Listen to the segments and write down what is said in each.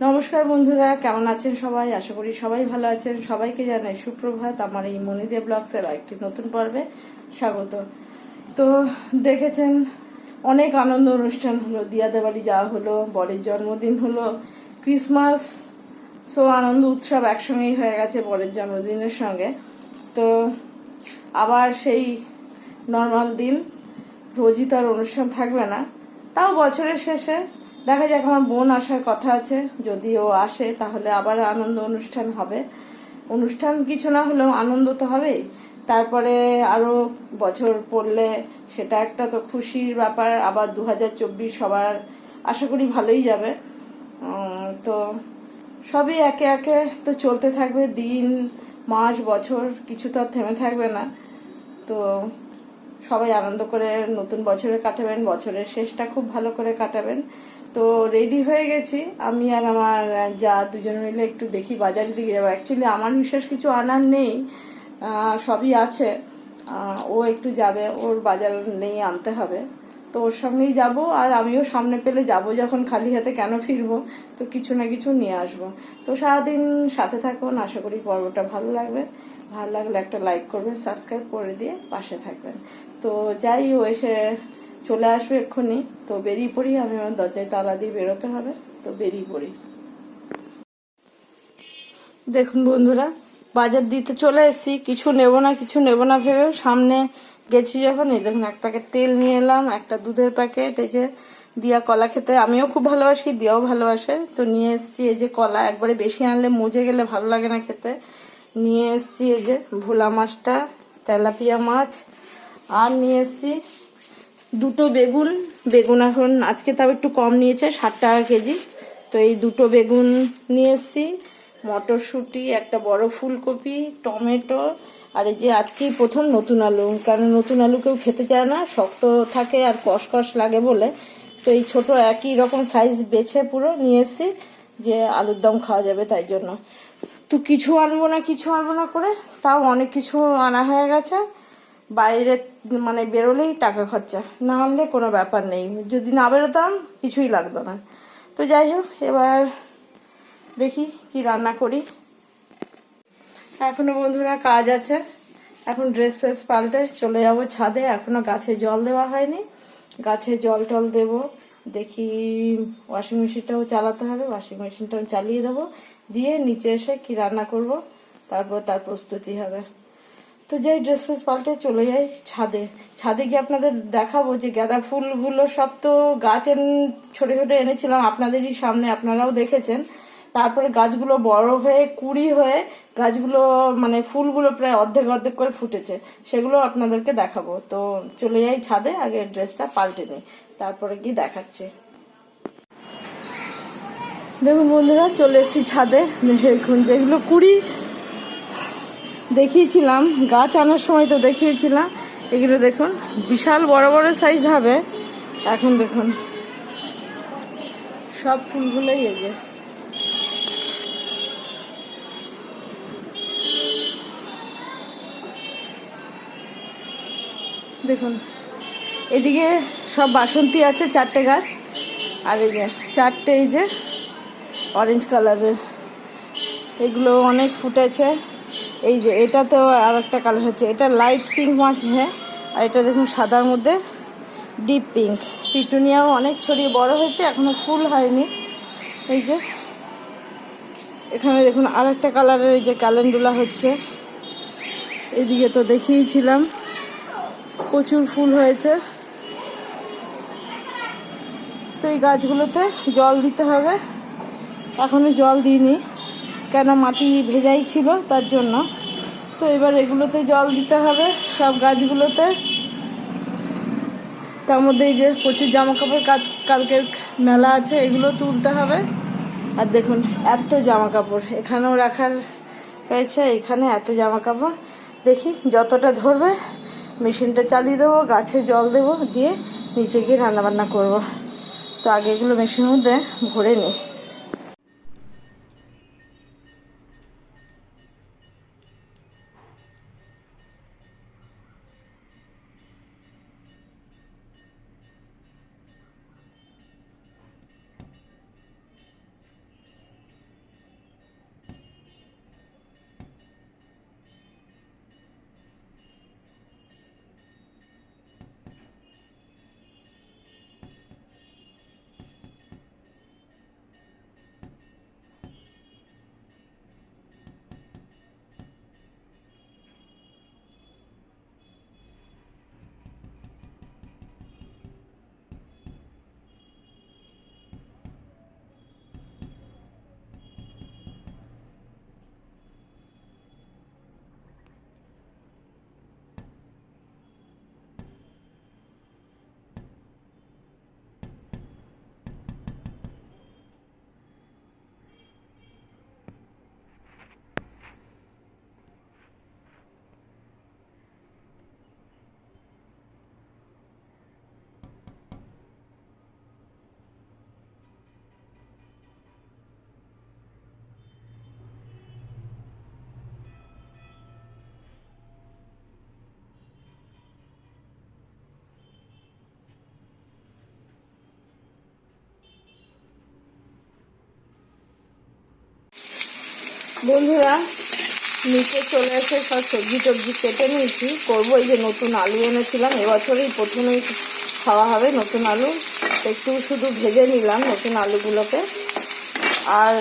নমস্কার বন্ধুরা, কেমন আছেন সবাই? আশা করি সবাই ভালো আছেন। সবাইকে জানাই সুপ্রভাত। আমার এই মনিদে ব্লগসের একটি নতুন পর্বে স্বাগত। তো দেখেছেন, অনেক আনন্দ অনুষ্ঠান হলো। দিয়াদে বাড়ি যাওয়া হলো, বরের জন্মদিন হলো, ক্রিসমাস, সো আনন্দ উৎসব একসঙ্গেই হয়ে গেছে বরের জন্মদিনের সঙ্গে। তো আবার সেই নর্মাল দিন, রোজই তো আর অনুষ্ঠান থাকবে না। তাও বছরের শেষে দেখা যাক আমার বোন আসার কথা আছে। যদি ও আসে, তাহলে আবার আনন্দ অনুষ্ঠান হবে। অনুষ্ঠান কিছু না হলেও আনন্দ তো হবেই। তারপরে আরও বছর পড়লে সেটা একটা তো খুশির ব্যাপার। আবার দু হাজার চব্বিশ সবার আশা করি ভালোই যাবে। তো সবই একে একে তো চলতে থাকবে। দিন, মাস, বছর কিছু তো আর থেমে থাকবে না। তো সবাই আনন্দ করে নতুন বছরে কাটাবেন। বছরের শেষটা খুব ভালো করে কাটাবেন। তো রেডি হয়ে গেছি। আমি আর আমার যা দুজন মিলে একটু দেখি বাজারের দিকে যাব। অ্যাকচুয়ালি আমার বিশেষ কিছু আনার নেই সবই আছে। ও একটু যাবে, ওর বাজার নেই আনতে হবে। তো ওর সঙ্গেই যাব আর আমিও সামনে পেলে যাব যখন খালি হাতে কেন ফিরবো, তো কিছু না কিছু নিয়ে আসব। তো সারাদিন সাথে থাকুন, আশা করি পর্বটা ভালো লাগবে। ভালো লাগলে একটা লাইক করবেন সাবস্ক্রাইব করে দিয়ে পাশে থাকবেন। তো যাই, ও এসে চলে আসবে এক্ষুনি। তো বেরিয়ে পড়ি, আমি আমার দরজায় তালা দিয়ে বেরোতে হবে। তো বেরিয়ে পড়ি। দেখুন বন্ধুরা, বাজার দিতে চলে এসেছি। কিছু নেব না, কিছু নেব না ভেবে সামনে গেছি যখন। এই দেখুন, এক প্যাকেট তেল নিয়ে এলাম, একটা দুধের প্যাকেট, এই যে দিয়া কলা খেতে। আমিও খুব ভালোবাসি, দিয়াও ভালোবাসে। তো নিয়ে এসেছি, এই যে কলা, একবারে বেশি আনলে মজে গেলে ভালো লাগে না খেতে। নিয়ে এসেছি, এই যে ভোলা মাছটা, তেলাপিয়া মাছ। আর নিয়ে এসেছি দুটো বেগুন বেগুন এখন আজকে তাও একটু কম নিয়েছে, ষাট টাকা কেজি। তো এই দুটো বেগুন নিয়ে এসেছি, মটরশুঁটি, একটা বড় ফুলকপি, টমেটো, আর এই যে আজকেই প্রথম নতুন আলু, কারণ নতুন আলু কেউ খেতে চায় না, শক্ত থাকে আর কষকষ লাগে বলে। তো এই ছোট একই রকম সাইজ বেছে পুরো নিয়ে এসেছি, যে আলুর দম খাওয়া যাবে তাই জন্য। তো কিছু আনব না, কিছু আনব না করে, তাও অনেক কিছু আনা হয়ে গেছে। বাইরে মানে বেরোলেই টাকা খরচা, না আনলে কোনো ব্যাপার নেই। যদি না বেরোতাম, কিছুই লাগতো না। তো যাই হোক, এবার দেখি কি রান্না করি। এখনও বন্ধুরা কাজ আছে, এখন ড্রেস ফ্রেস পাল্টে চলে যাব ছাদে। এখনও গাছে জল দেওয়া হয়নি। গাছে জল টল দেবো, দেখি ওয়াশিং মেশিনটাও চালাতে হবে, ওয়াশিং মেশিনটাও চালিয়ে দেবো। দিয়ে নিচে এসে কি রান্না করব, তারপর তার প্রস্তুতি হবে। তো যাই ড্রেস ফ্রেস পাল্টে চলে যাই ছাদে। ছাদে গিয়ে আপনাদের দেখাবো যে গাঁদা ফুলগুলো সব তো গাছ ছোটো ছোটো এনেছিলাম, আপনাদেরই সামনে আপনারাও দেখেছেন। তারপরে গাছগুলো বড় হয়ে, কুড়ি হয়ে গাছগুলো মানে ফুলগুলো প্রায় অর্ধেক অর্ধেক করে ফুটেছে। সেগুলো আপনাদেরকে দেখাবো। তো চলে যাই ছাদে, আগে ড্রেসটা পাল্টে নিই। তারপরে গিয়ে দেখাচ্ছি। দেখুন বন্ধুরা, চলে এসেছি ছাদে। দেখুন যেগুলো কুড়ি দেখিয়েছিলাম, গাছ আনার সময় তো দেখিয়েছিলাম। এগুলো দেখুন, বিশাল বড় বড় সাইজ হবে। এখন দেখুন, সব ফুলগুলোই যে। দেখুন, এদিকে সব বাসন্তী আছে, চারটে গাছ। আর এই যে, চারটে এই যে অরেঞ্জ কালারের এগুলো অনেক ফুটেছে। এই যে এটা তো আর একটা কালার হচ্ছে। এটা লাইট পিঙ্ক মাছ হ্যাঁ। আর এটা দেখুন সাদার মধ্যে ডিপ পিঙ্ক পিটুনিয়াও অনেক ছড়িয়ে বড় হয়েছে, এখনও ফুল হয়নি। এই যে এখানে দেখুন আর একটা কালারের এই যে ক্যালেন্ডুলা হচ্ছে। এদিকে তো দেখিয়েছিলাম, প্রচুর ফুল হয়েছে। তো এই গাছগুলোতে জল দিতে হবে। এখনও জল দিইনি। কেন মাটি ভেজাই ছিল তার জন্য। তো এবার এগুলোতে জল দিতে হবে সব গাছগুলোতে। তার মধ্যে এই যে প্রচুর জামা কাপড় কাজ কালকের মেলা আছে, এগুলো তুলতে হবে। আর দেখুন, এত জামা কাপড় এখানেও রাখার রয়েছে, এখানে এত জামা কাপড় দেখি যতটা ধরবে, মেশিনটা চালিয়ে দেবো, গাছে জল দেবো, দিয়ে নিচে গিয়ে রান্নাবান্না করব। তো আগে এগুলো মেশিনের মধ্যে ভরে নিই। বন্ধুরা, নিচে চলে এসে সব সবজি টবজি কেটে নিয়েছি। করব এই যে নতুন আলু এনেছিলাম। এবছরই প্রথমেই খাওয়া হবে নতুন আলু। একটু শুধু ভেজে নিলাম নতুন আলুগুলোকে। আর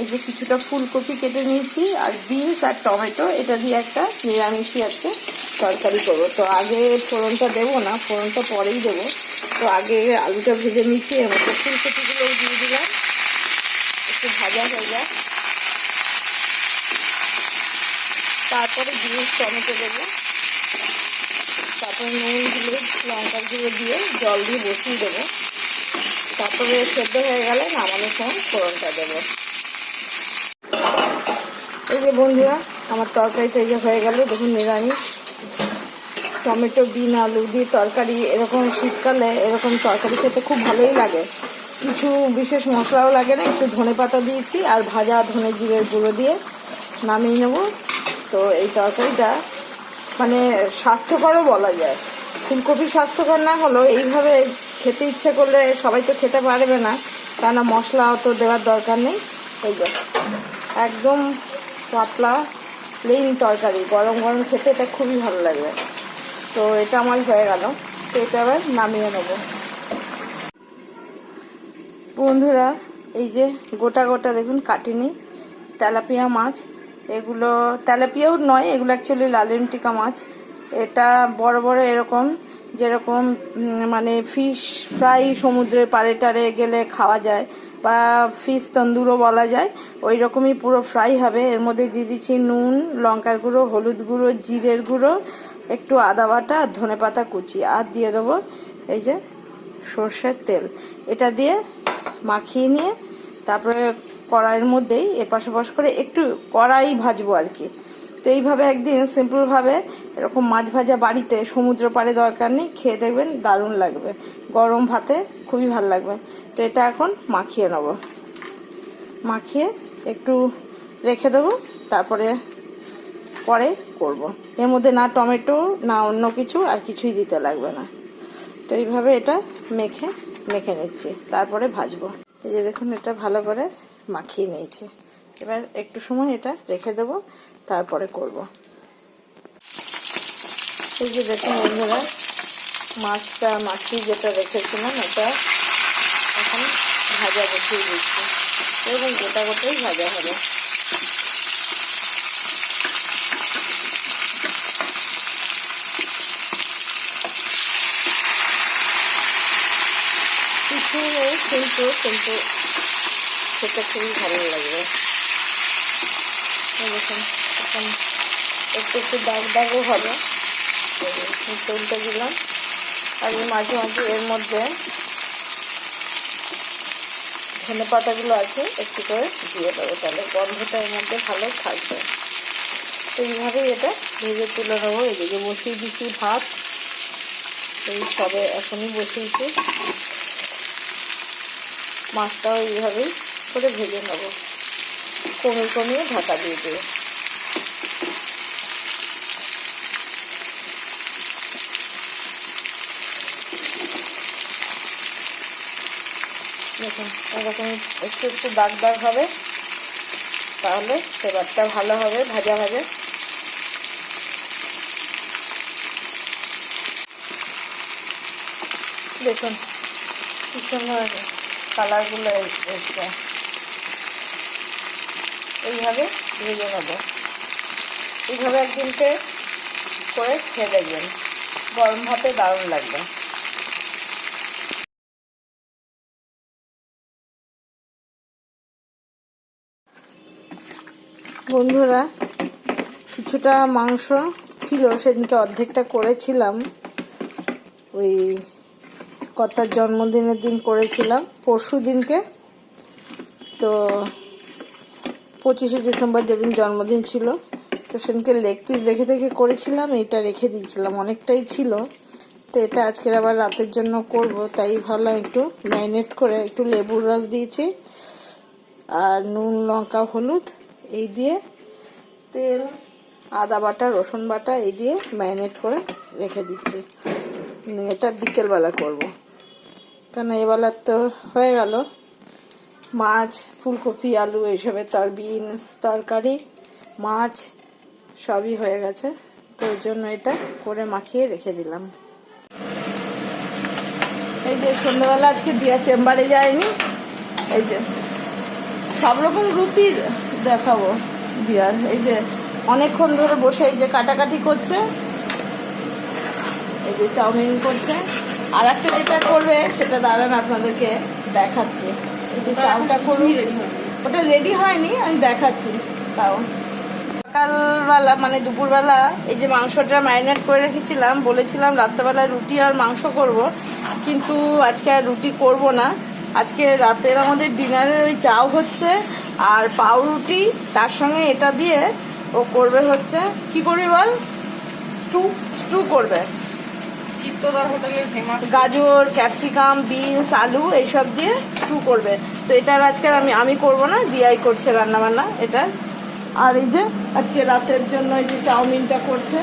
এই যে কিছুটা ফুলকপি কেটে নিয়েছি, আর বিনস আর টমেটো। এটা দিয়ে একটা নিরামিষই আজকে তরকারি করব। তো আগে ফোড়নটা দেবো না, ফোড়নটা পরেই দেবো। তো আগে আলুটা ভেজে নিচ্ছি, এর মধ্যে ফুলকপিগুলোও দিয়ে দিলাম। একটু ভাজা হয়ে যায় তারপরে দিয়ে টমেটো দেবো। তারপরে নুন দিয়ে লঙ্কা গুঁড়ো দিয়ে জল দিয়ে বসিয়ে দেবো। তারপরে সেদ্ধ হয়ে গেলে নামানোর সময় ফোড়নটা দেবো। এই যে বন্ধুরা, আমার তরকারিটা এই যে হয়ে গেল। দেখুন নিরামিষ। টমেটো, বিন, আলু দিয়ে তরকারি এরকম শীতকালে এরকম তরকারি খেতে খুব ভালোই লাগে। কিছু বিশেষ মশলাও লাগে না, একটু ধনে পাতা দিয়েছি আর ভাজা ধনে জিরের গুঁড়ো দিয়ে নামিয়ে নেব। তো এই তরকারিটা মানে স্বাস্থ্যকরও বলা যায়। ফুলকপি স্বাস্থ্যকর না হলেও এইভাবে খেতে ইচ্ছে করলে সবাই তো খেতে পারবে না। কেননা মশলা অত দেওয়ার দরকার নেই। এই যে, একদম পাতলা প্লেন তরকারি। গরম গরম খেতে এটা খুবই ভালো লাগবে তো এটা আমার হয়ে গেল। তো এটা আবার নামিয়ে নেব। বন্ধুরা, এই যে গোটা গোটা দেখুন কাটিনি। তেলাপিয়া মাছ। এগুলো তেলাপিয়াও নয়, এগুলো অ্যাকচুয়ালি লালেন্টিকা মাছ। এটা বড় বড় এরকম, যেরকম মানে ফিশ ফ্রাই সমুদ্রের পাড়ে টাড়ে গেলে খাওয়া যায়, বা ফিশ তন্দুরও বলা যায় ওই রকমই পুরো ফ্রাই হবে। এর মধ্যে দিয়ে দিচ্ছি নুন, লঙ্কার গুঁড়ো, হলুদ গুঁড়ো, জিরের গুঁড়ো, একটু আদা বাটা আর ধনে পাতা কুচি। আর দিয়ে দেবো এই যে সর্ষের তেল। এটা দিয়ে মাখিয়ে নিয়ে তারপরে কড়াইয়ের মধ্যেই এপাশ ওপাশ করে একটু কড়াই ভাজবো আর কি। তো এইভাবে একদিন সিম্পলভাবে এরকম মাছ ভাজা বাড়িতে সমুদ্র পাড়ে দরকার নেই, খেয়ে দেখবেন দারুণ লাগবে। গরম ভাতে খুবই ভালো লাগবে। তো এটা এখন মাখিয়ে নেব। মাখিয়ে একটু রেখে দেবো, তারপরে পরে করব। এর মধ্যে না টমেটো, না অন্য কিছু আর কিছুই দিতে লাগবে না। তো এইভাবে এটা মেখে মেখে নিচ্ছি। তারপরে ভাজবো। এই যে দেখুন এটা ভালো করে মাখিয়ে নিয়েছি। এবার একটু সময় এটা রেখে দেবো, তারপরে করব। এই যে দেখুন বন্ধুরা, মাছটা মাখিয়ে যেটা রেখেছিলাম, এটা এখন ভাজা বসিয়ে দিচ্ছি। এবং গোটা গোটাই ভাজা হবে। কিছু কিন্তু কিন্তু সেটা খুবই ভালো লাগবে। দেখুন, এখন একটু একটু দাগ দাগও হবে। তেলটা দিলাম। আর মাঝে মাঝে এর মধ্যে ধনে পাতাগুলো আছে, একটু করে দিয়ে দেবো তাহলে গন্ধটা এর মধ্যে ভালো থাকবে। তো এইভাবেই এটা ভেজে তুলে নেব। এদিকে বসিয়ে দিচ্ছি ভাত। এই সবে এখনই বসিয়েছি। মাছটাও এইভাবেই করে ভেজে নেব। কমিয়ে কমিয়ে ঢাকা দিয়ে দেবো। দেখুন, এরকম একটু একটু দাগ দাগ হবে, তাহলে সেবারটা ভালো হবে, ভাজা ভাজা দেখুন, কি সুন্দর কালারগুলো এসছে। এইভাবে ভেজে নেব। এইভাবে একদিনকে করে খেয়ে দেখবেন। গরম ভাতে দারুণ লাগবে। বন্ধুরা, কিছুটা মাংস ছিল, সেদিনকে অর্ধেকটা করেছিলাম। ওই কর্তার জন্মদিনের দিন করেছিলাম পরশু দিনকে তো পঁচিশে ডিসেম্বর যেদিন জন্মদিন ছিল, তো সেদিনকে লেগ পিস দেখে দেখে করেছিলাম, এটা রেখে দিয়েছিলাম, অনেকটাই ছিল। তো এটা আজকের আবার রাতের জন্য করব, তাই ভাবলাম একটু ম্যারিনেট করে একটু লেবুর রস দিয়েছি আর নুন, লঙ্কা, হলুদ, এই দিয়ে তেল, আদা বাটা, রসুন বাটা, এই দিয়ে ম্যারিনেট করে রেখে দিচ্ছি। এটা বিকেলবেলা করব। কেন এবেলার তো হয়ে গেল। মাছ, ফুলকপি, আলু এইসবের তর বিনস, তরকারি, মাছ, সবই হয়ে গেছে। তো ওই জন্য এটা করে মাখিয়ে রেখে দিলাম। এই যে সন্ধ্যাবেলা আজকে দিয়া চেম্বারে যায়নি এই যে সব রকম রুটি দেখাবো দিয়ার। এই যে অনেকক্ষণ ধরে বসে এই যে কাটাকাটি করছে, এই যে চাউমিন করছে। আর একটা যেটা করবে সেটা দাঁড়ান আপনাদেরকে দেখাচ্ছি। চাউটা করুন। ওটা রেডি হয়নি, আমি দেখাচ্ছি। তাও সকালবেলা মানে দুপুরবেলা এই যে মাংসটা ম্যারিনেট করে রেখেছিলাম, বলেছিলাম রাত্রেবেলা রুটি আর মাংস করব, কিন্তু আজকে আর রুটি করব না। আজকে রাতের আমাদের ডিনারের ওই চাও হচ্ছে আর পাউরুটি, তার সঙ্গে এটা দিয়ে ও করবে হচ্ছে, কি করবি বল? স্টু স্টু করবে। গাজর ক্যাপসিকাম বিনস আলু এইসব দিয়ে স্টু করবে। তো এটার আজকে আমি আমি করব না দিয়াই করছে রান্না বান্না এটা আর এই যে আজকে রাতের জন্য এই যে চাউমিনটা করছে।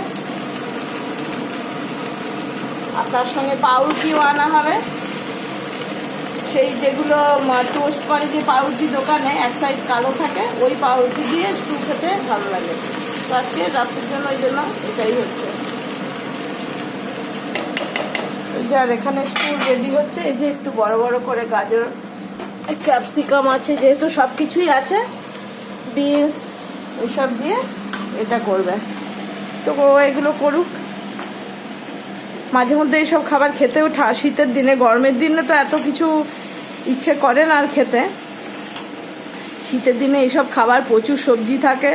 আর তার সঙ্গে পাউরুটিও আনা হবে। সেই যেগুলো টোস্ট করে যে পাউরুটি দোকানে, এক সাইড কালো থাকে, ওই পাউরুটি দিয়ে স্টু খেতে ভালো লাগে। তো আজকে রাতের জন্য ওই জন্য এটাই হচ্ছে। এই যে আর এখানে স্কুল রেডি হচ্ছে। এই যে একটু বড় বড় করে গাজর ক্যাপসিকাম আছে, যেহেতু সব কিছুই আছে বিনস ওইসব দিয়ে এটা করবে। তো এগুলো করুক। মাঝে মধ্যে এইসব খাবার খেতেও শীতের দিনে, গরমের দিনে তো এত কিছু ইচ্ছে করে না আর খেতে। শীতের দিনে এইসব খাবার প্রচুর সবজি থাকে,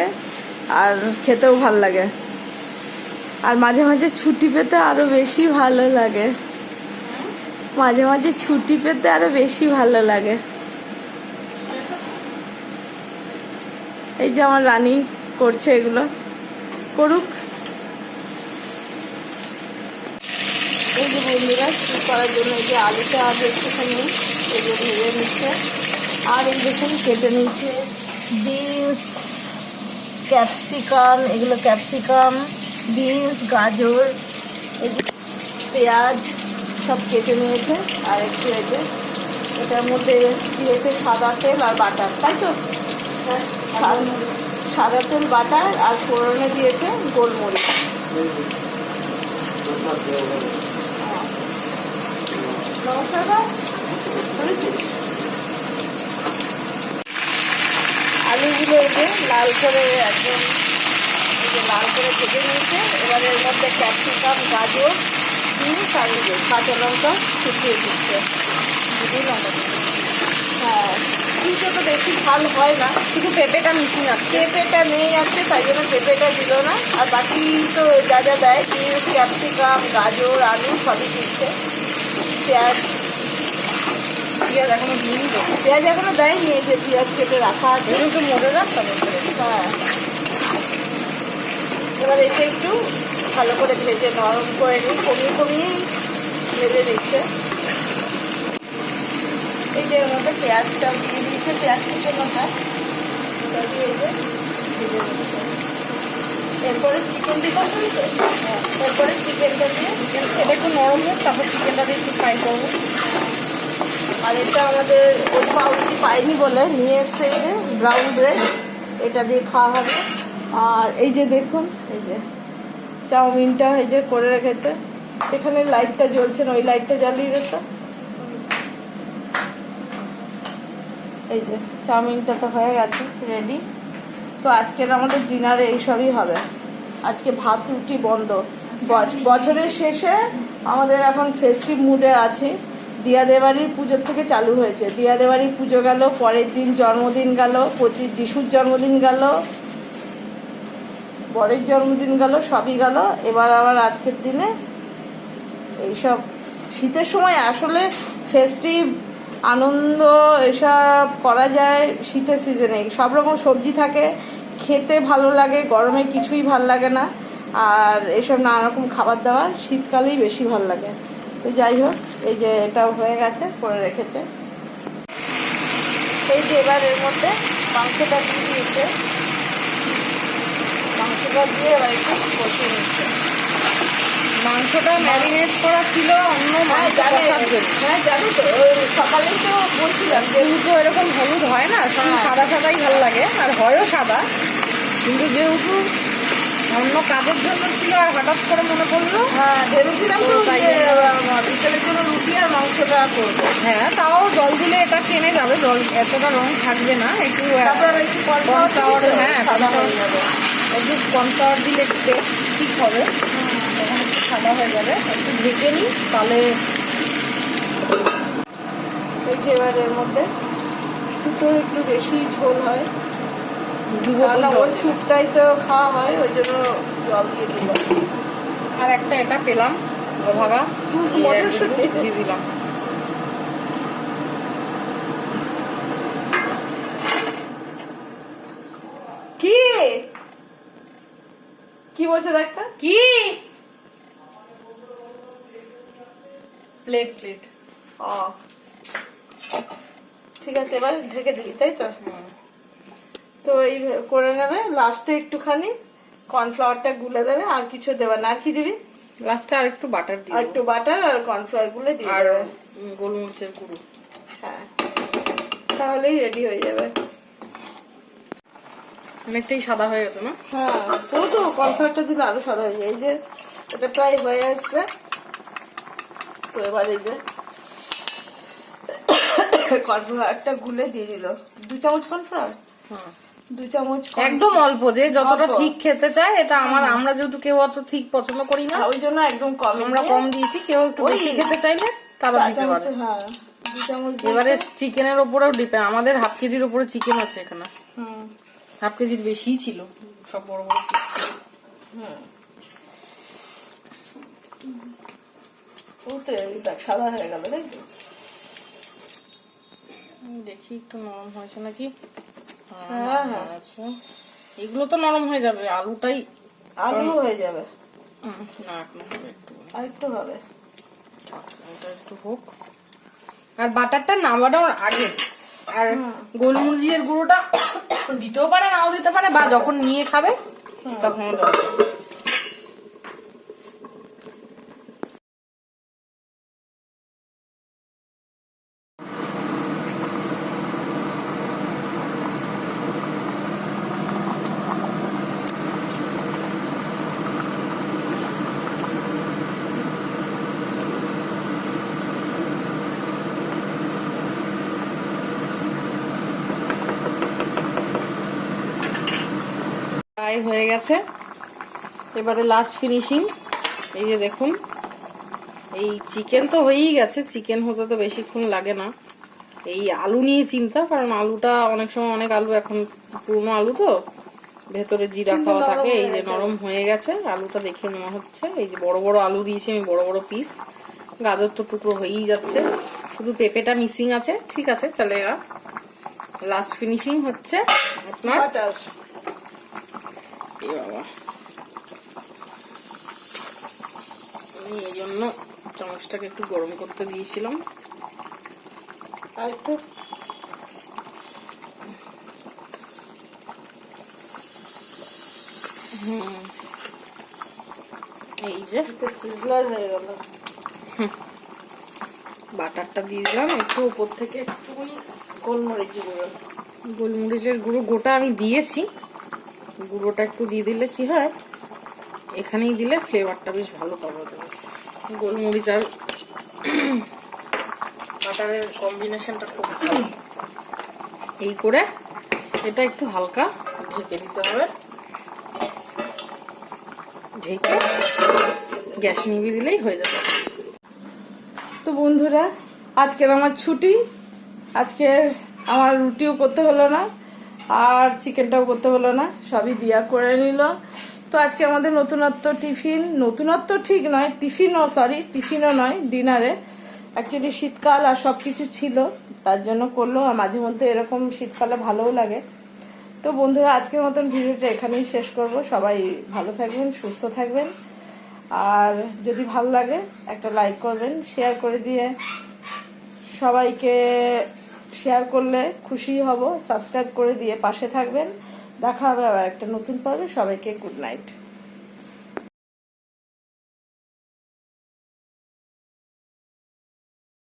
আর খেতেও ভালো লাগে। আর মাঝে মাঝে ছুটি পেতে আরও বেশি ভালো লাগে। মাঝে মাঝে ছুটি পেতে আরও বেশি ভালো লাগে। এই যে আমার রানী করছে এগুলো। করুক। এই যে বন্ধুরা শুরু করার জন্য? এই যে আলুটা আগে একটুখানি এই যে ভেজে নিচ্ছে। আর এই দেখুন, কেটে নিচ্ছে বিনস, ক্যাপসিকাম, এগুলো ক্যাপসিকাম, বিনস, গাজর যে পেঁয়াজ। সব কেটে নিয়েছে, আর একটু যে এটার মধ্যে দিয়েছে সাদা তেল আর বাটার, তাই তো সাদা- তেল, বাটার আর ফোড়নে দিয়েছে গোলমরিচ নমস্কার। আলুগুলো যে লাল করে একদম লাল করে ভেজে নিয়েছে, এবার এর মধ্যে ক্যাপসিকাম, গাজর বিনস আর কাঁচা লঙ্কা শুকিয়ে দিচ্ছে। দিদি লঙ্কা। হ্যাঁ কিন্তু তো বেশি ঝাল হয় না শুধু পেঁপেটা মিসিং আছে। পেঁপেটা নেই আছে তাই জন্য পেঁপেটা দিল না। আর বাকি তো যা যা দেয় বিনস ক্যাপসিকাম গাজর আলু সবই দিচ্ছে। পেঁয়াজ। পেঁয়াজ এখনও দিইনি তো। পেঁয়াজ এখনও দেয়নি এই যে পেঁয়াজ কেটে রাখা আছে। একটু মোড়ে রাখতাম হ্যাঁ। এবার এটা একটু ভালো করে ভেজে নরম করে নিই কমিয়ে কমিয়েই ভেজে দিচ্ছে। এই যে এর মধ্যে পেঁয়াজটা দিয়ে দিয়েছে পেঁয়াজ কুচোনোটা এটা দিয়ে এই যে ভেজে নিচ্ছে। এরপরে চিকেন তো? হ্যাঁ এরপরে চিকেনটা দিয়ে এটা একটু নরম হোক, তারপর চিকেনটা দিয়ে একটু ফ্রাই করব। আর এটা আমাদের ওই পাউরুটি পাইনি বলে নিয়ে এসছে এই যে ব্রাউন ব্রেড এটা দিয়ে খাওয়া হবে। আর এই যে দেখুন, এই যে চাউমিনটা এই যে করে রেখেছে। এখানে লাইটটা জ্বলছে না, ওই লাইটটা জ্বালিয়ে দিত এই যে চাউমিনটা তো হয়ে গেছে রেডি তো আজকের আমাদের ডিনারে এইসবই হবে। আজকে ভাত রুটি বন্ধ। বছ- বছরের শেষে আমাদের এখন ফেস্টিভ মুডে আছি। দিয়া দেবাড়ির পুজোর থেকে চালু হয়েছে। দিয়া দেবাড়ির পুজো গেল, পরের দিন জন্মদিন গেল, পঁচিশ, যিশুর জন্মদিন গেল। বরের জন্মদিন গেল, সবই গেল। এবার আবার আজকের দিনে এইসব শীতের সময় আসলে ফেস্টিভ আনন্দ এসব করা যায় শীতের সিজনে সব রকম সবজি থাকে, খেতে ভালো লাগে, গরমে কিছুই ভালো লাগে না। আর এসব নানা রকম খাবার দাবার শীতকালেই বেশি ভালো লাগে। তো যাই হোক, এই যে এটাও হয়ে গেছে, করে রেখেছে। এই যে এবার এর মধ্যে মাংসটা দিয়ে দিয়েছে। মাংসটা দিয়ে এবার একটু কষিয়ে নিচ্ছে। মাংসটা ম্যারিনেট করা ছিল অন্য হ্যাঁ জানে। হ্যাঁ জানি তো। সকালেই তো বলছিলাম যেহেতু এরকম হলুদ হয় না হ্যাঁ। সাদা সাদাই ভালো লাগে আর হয়ও সাদা। কিন্তু যেহেতু অন্য কাজের জন্য ছিল আর হঠাৎ করে মনে পড়ল হ্যাঁ ভেবেছিলাম তো বিকেলের জন্য। রুটি আর মাংসটা করব। হ্যাঁ তাও জল দিলে এটা টেনে যাবে জল এতটা রং থাকবে না একটু তারপর একটু হ্যাঁ সাদা হয়ে যাবে একটু দিলে একটু টেস্ট ঠিক হবে। তখন একটু সাদা হয়ে যাবে। একটু ঢেকে নিই তাহলে এই যে এবার এর মধ্যে দুটো একটু বেশি ঝোল হয়। ওই স্যুপটাই তো খাওয়া হয় ওই জন্য জল দিয়ে দিলাম। আর একটা এটা পেলাম ভাগা। দিয়ে দিলাম কি কি বলছে দেখা কি? প্লেট প্লেট ও। ঠিক আছে এবার ঢেকে দিবি তাই তো? তো এই করে নেবে লাস্টে একটুখানি কর্নফ্লাওয়ারটা গুলে দেবে আর কিছু দেবে না। আর কি দিবি? লাস্টে আর একটু বাটার দিয়ে আর একটু বাটার আর কর্নফ্লাওয়ার গুলে দিয়ে আর দেবে। গোলমরিচের গুঁড়ো। হ্যাঁ। তাহলেই রেডি হয়ে যাবে। অনেকটাই সাদা হয়ে গেছে না? হ্যাঁ তো তো কর্নফ্লাওয়ারটা দিলে আরও সাদা হয়ে যায়। এই যে এটা প্রায় হয়ে আসছে। তো এবার এই যে কর্নফ্লাওয়ারটা গুলে দিয়ে দিল। দু চামচ কর্নফ্লাওয়ার হ্যাঁ। দু চামচ একদম অল্প যে যতটা ঠিক খেতে চায় এটা আমার আমরা যেহেতু কেউ অত ঠিক পছন্দ করি না হ্যাঁ, ওই জন্য একদম কম আমরা কম দিয়েছি কেউ একটু বেশি খেতে চাইলে তারা দিতে পারে। হ্যাঁ এবারে চিকেনের ওপরেও ডিপেন্ড আমাদের হাফ কেজির ওপরে চিকেন আছে এখানে। হুম। হাফ কেজির বেশিই ছিল সব বড় বড় এই দেখ সাদা হয়ে গেল দেখবি দেখি একটু নরম হয়েছে নাকি? হ্যাঁ, হ্যাঁ, হ্যাঁ। এগুলো তো নরম হয়ে যাবে আলুটাই আলু হয়ে যাবে। উম, না এখন হবে একটু। আর একটু হবে এটা একটু হোক। আর বাটারটা নামানোর আগে আর গোলমরিচের গুঁড়োটা দিতেও পারে নাও দিতে পারে বা যখন নিয়ে খাবে তখন দেওয়া যাবে। প্রায় হয়ে গেছে এবারে লাস্ট ফিনিশিং এই যে দেখুন এই চিকেন তো হয়েই গেছে চিকেন হতে তো বেশিক্ষণ লাগে না। এই আলু নিয়ে চিন্তা কারণ আলুটা অনেক সময় অনেক আলু এখন পুরনো আলু তো ভেতরে জিরা খাওয়া থাকে এই যে নরম হয়ে গেছে আলুটা দেখে নেওয়া হচ্ছে এই যে বড় বড় আলু দিয়েছি আমি বড় বড় পিস গাজর তো টুকরো হয়েই যাচ্ছে শুধু পেঁপেটা মিসিং আছে ঠিক আছে চলে গা লাস্ট ফিনিশিং হচ্ছে আপনার বাবা। আমি এই জন্য চামচটাকে একটু গরম করতে দিয়েছিলাম। আর একটু এই যে সিজলার হয়ে গেল। বাটারটা দিয়ে দিলাম একটু উপর থেকে একটুখানি গোলমরিচ গুঁড়ো। গোলমরিচের গুঁড়ো গোটা আমি দিয়েছি। গুঁড়োটা একটু দিয়ে দিলে কি হয়? এখানেই দিলে ফ্লেভারটা বেশ ভালো পাওয়া যাবে গোলমরিচ আর বাটারের কম্বিনেশনটা খুব ভালো। এই করে এটা একটু হালকা ঢেকে দিতে হবে। ঢেকে গ্যাস নিভিয়ে দিলেই হয়ে যাবে। তো বন্ধুরা, আজকের আমার ছুটি। আজকের আমার রুটিও করতে হলো না, আর চিকেনটাও করতে হলো না, সবই দিয়া করে নিল। তো আজকে আমাদের নতুনত্ব টিফিন, নতুনত্ব ঠিক নয়, টিফিনও সরি টিফিনও নয়, ডিনারে। অ্যাকচুয়ালি শীতকাল আর সব কিছু ছিল, তার জন্য করল, আর মাঝে মধ্যে এরকম শীতকালে ভালোও লাগে। তো বন্ধুরা, আজকের মতন ভিডিওটা এখানেই শেষ করব। সবাই ভালো থাকবেন, সুস্থ থাকবেন। আর যদি ভালো লাগে, একটা লাইক করবেন শেয়ার করে দিয়ে সবাইকে শেয়ার করলে খুশি হব। সাবস্ক্রাইব করে দিয়ে পাশে থাকবেন। দেখা হবে আবার একটা নতুন পর্বে। সবাইকে গুড নাইট